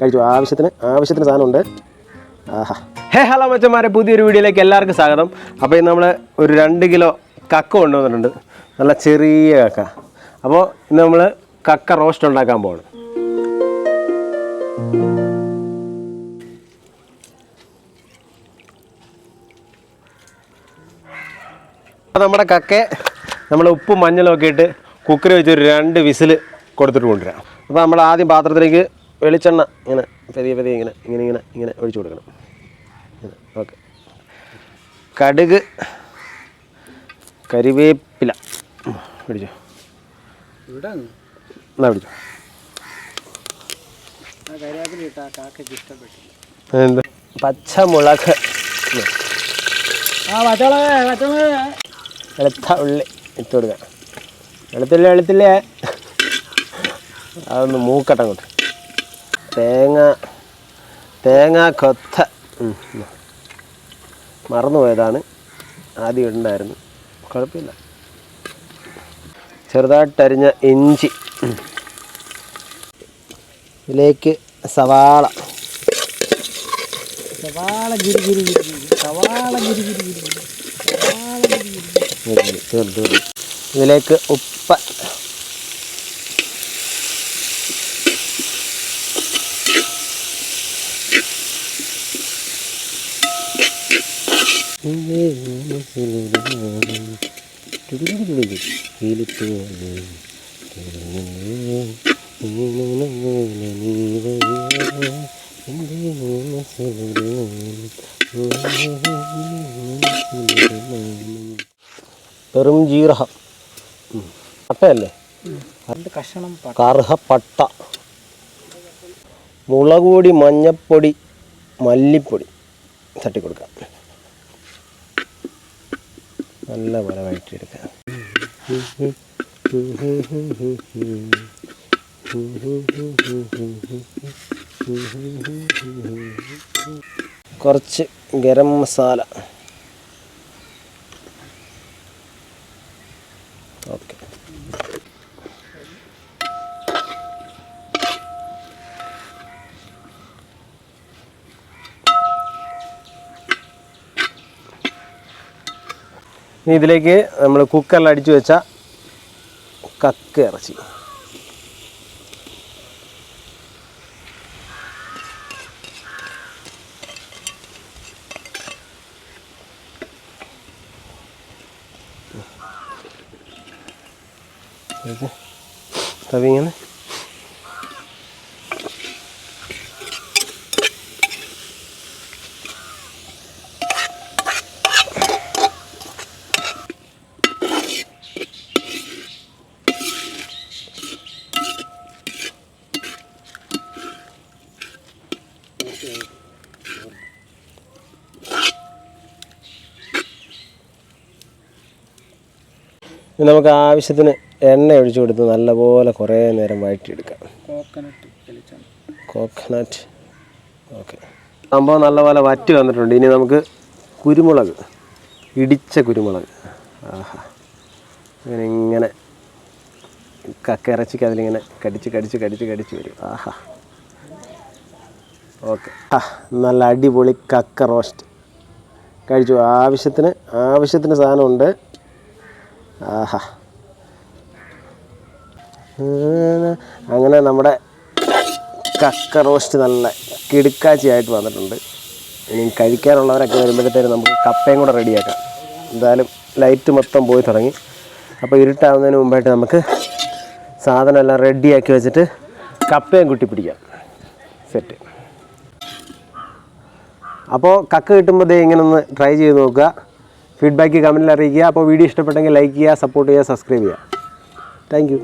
കഴിച്ചു. ആവശ്യത്തിന് ആവശ്യത്തിന് സാധനമുണ്ട്. ആഹാ. ഹേ ഹലോ മച്ചന്മാരെ പുതിയൊരു വീഡിയോയിലേക്ക് എല്ലാവർക്കും സ്വാഗതം. അപ്പോൾ ഇന്ന് നമ്മൾ ഒരു രണ്ട് കിലോ കക്ക കൊണ്ടുവന്നിട്ടുണ്ട്. നല്ല ചെറിയ കക്ക. അപ്പോൾ ഇന്ന് നമ്മൾ കക്ക റോസ്റ്റ് ഉണ്ടാക്കാൻ പോകണം അപ്പോൾ നമ്മുടെ കക്കയെ നമ്മൾ ഉപ്പും മഞ്ഞളും ഒക്കെ ഇട്ട് കുക്കറി വെച്ച് ഒരു രണ്ട് വിസിൽ കൊടുത്തിട്ട് കൊണ്ടുവരാം. അപ്പോൾ നമ്മൾ ആദ്യം പാത്രത്തിലേക്ക് വെളിച്ചെണ്ണ ഇങ്ങനെ പതിയെ പതിയെ ഇങ്ങനെ ഇങ്ങനെ ഇങ്ങനെ ഇങ്ങനെ ഒഴിച്ചു കൊടുക്കണം. ഓക്കെ. കടുക് കരിവേപ്പില. പിടിച്ചോ? എന്നാ പിടിച്ചോ? പച്ചമുളക്. വെളുത്ത ഉള്ളി ഇട്ട് കൊടുക്കാം. വെളുത്തില്ല വെളുത്തില്ലേ അതൊന്ന് മൂക്കട്ടം കൊണ്ട് തേങ്ങ തേങ്ങ കൊത്ത. മറന്നുപോയതാണ്. ആദ്യം ഉണ്ടായിരുന്നു കുഴപ്പമില്ല. ചെറുതായിട്ടരിഞ്ഞ ഇഞ്ചി. ഇതിലേക്ക് സവാള. സവാള ഗിരി ഗിരി ഗിരി ഗിരി. സവാള ഗിരി ഗിരി ഗിരി ഗിരി. സവാള ഗിരി ഗിരി ഗിരി. ഇതിലേക്ക് ഉപ്പ്. പെറും ജീരകം ഉം. പട്ടയല്ലേ കഷണം പ- കറുഹപ്പട്ട. മുളക് പൊടി മഞ്ഞപ്പൊടി മല്ലിപ്പൊടി തട്ടി കൊടുക്കാം നല്ല പോലെ വഴറ്റിയെടുക്കാം. കുറച്ച് ഗരം മസാല. ഓക്കെ. ഇനി ഇതിലേക്ക് നമ്മൾ കുക്കറിൽ അടിച്ചു വെച്ച കക്ക ഇറച്ചി. ഇത് നമുക്ക് ആവശ്യത്തിന് എണ്ണ ഒഴിച്ചു കൊടുത്ത് നല്ലപോലെ കുറേ നേരം വഴറ്റിയെടുക്കാം കോക്കനട്ട് കോക്കനട്ട് ഓക്കെ സംഭവം നല്ലപോലെ വറ്റി വന്നിട്ടുണ്ട്. ഇനി നമുക്ക് കുരുമുളക്. ഇടിച്ച കുരുമുളക്. ആഹാ. ഇങ്ങനെ ഇങ്ങനെ കക്ക ഇറച്ചിക്ക് അതിലിങ്ങനെ കടിച്ച് കടിച്ച് കടിച്ച് കടിച്ച് വരും. ആഹാ. ഓക്കെ ആ നല്ല അടിപൊളി കക്ക റോസ്റ്റ് കഴിച്ചു. ആവശ്യത്തിന് ആവശ്യത്തിന് സാധനമുണ്ട്. ആഹാ. അങ്ങനെ നമ്മുടെ കക്ക റോസ്റ്റ് നല്ല കിടുക്കാച്ചിയായിട്ട് വന്നിട്ടുണ്ട്. ഇനി കഴിക്കാനുള്ളവരൊക്കെ വരുമ്പോഴത്തേനും നമുക്ക് കപ്പയും കൂടെ റെഡിയാക്കാം. എന്തായാലും ലൈറ്റ് മൊത്തം പോയി തുടങ്ങി. അപ്പോൾ ഇരുട്ടാവുന്നതിന് മുമ്പായിട്ട് നമുക്ക് സാധനം എല്ലാം റെഡിയാക്കി വെച്ചിട്ട് കപ്പയും കുട്ടി പിടിക്കാം. സെറ്റ്. അപ്പോൾ കക്ക കിട്ടുമ്പോൾ ഇങ്ങനെ ഒന്ന് ട്രൈ ചെയ്ത് നോക്കുക. ഫീഡ്ബാക്ക് കമൻറ്റിൽ അറിയിക്കുക അപ്പോൾ വീഡിയോ ഇഷ്ടപ്പെട്ടെങ്കിൽ ലൈക്ക് ചെയ്യുക സപ്പോർട്ട് ചെയ്യുക സബ്സ്ക്രൈബ് ചെയ്യുക താങ്ക് യു